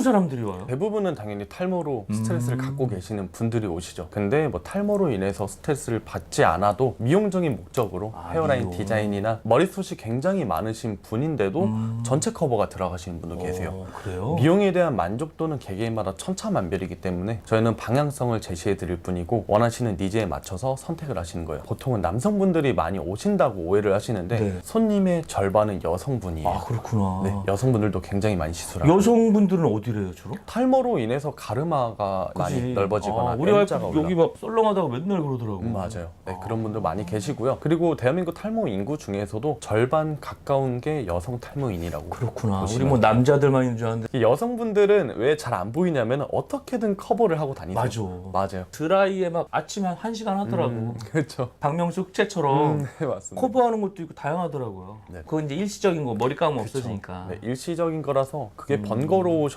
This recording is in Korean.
어떤 사람들이 와요? 대부분은 당연히 탈모로 스트레스를 음. 갖고 계시는 분들이 오시죠. 근데 뭐 탈모로 인해서 스트레스를 받지 않아도 미용적인 목적으로 아, 헤어라인 미용. 디자인이나 머리숱이 굉장히 많으신 분인데도 음. 전체 커버가 들어가시는 분도 계세요. 어, 그래요? 미용에 대한 만족도는 개개인마다 천차만별이기 때문에 저희는 방향성을 제시해 드릴 뿐이고 원하시는 니즈에 맞춰서 선택을 하시는 거예요. 보통은 남성분들이 많이 오신다고 오해를 하시는데 네. 손님의 절반은 여성분이에요. 아 그렇구나. 네, 여성분들도 굉장히 많이 시술하고 여성분들은 어디 래요 주로? 탈모로 인해서 가르마가 많이. 넓어지거나 아, 우리 와이프 올라. 여기 막 썰렁하다고 맨날 그러더라고. 음, 맞아요. 네, 아. 그런 분들 많이 계시고요. 그리고 대한민국 탈모 인구 중에서도 절반 가까운 게 여성 탈모인이라고. 그렇구나. 우리 뭐 남자들만 있는 줄. 이 여성분들은 왜 잘 안 보이냐면 어떻게든 커버를 하고 다니세요. 맞아. 맞아요. 드라이에 막 아침에 한 1시간 하더라고. 음, 그렇죠. 박명수 흑채처럼 음, 네, 맞습니다. 커버하는 것도 있고 다양하더라고요. 네. 그건 이제 일시적인 거 머리 감으면 그쵸. 없어지니까. 네, 일시적인 거라서 그게 음. 번거로우셔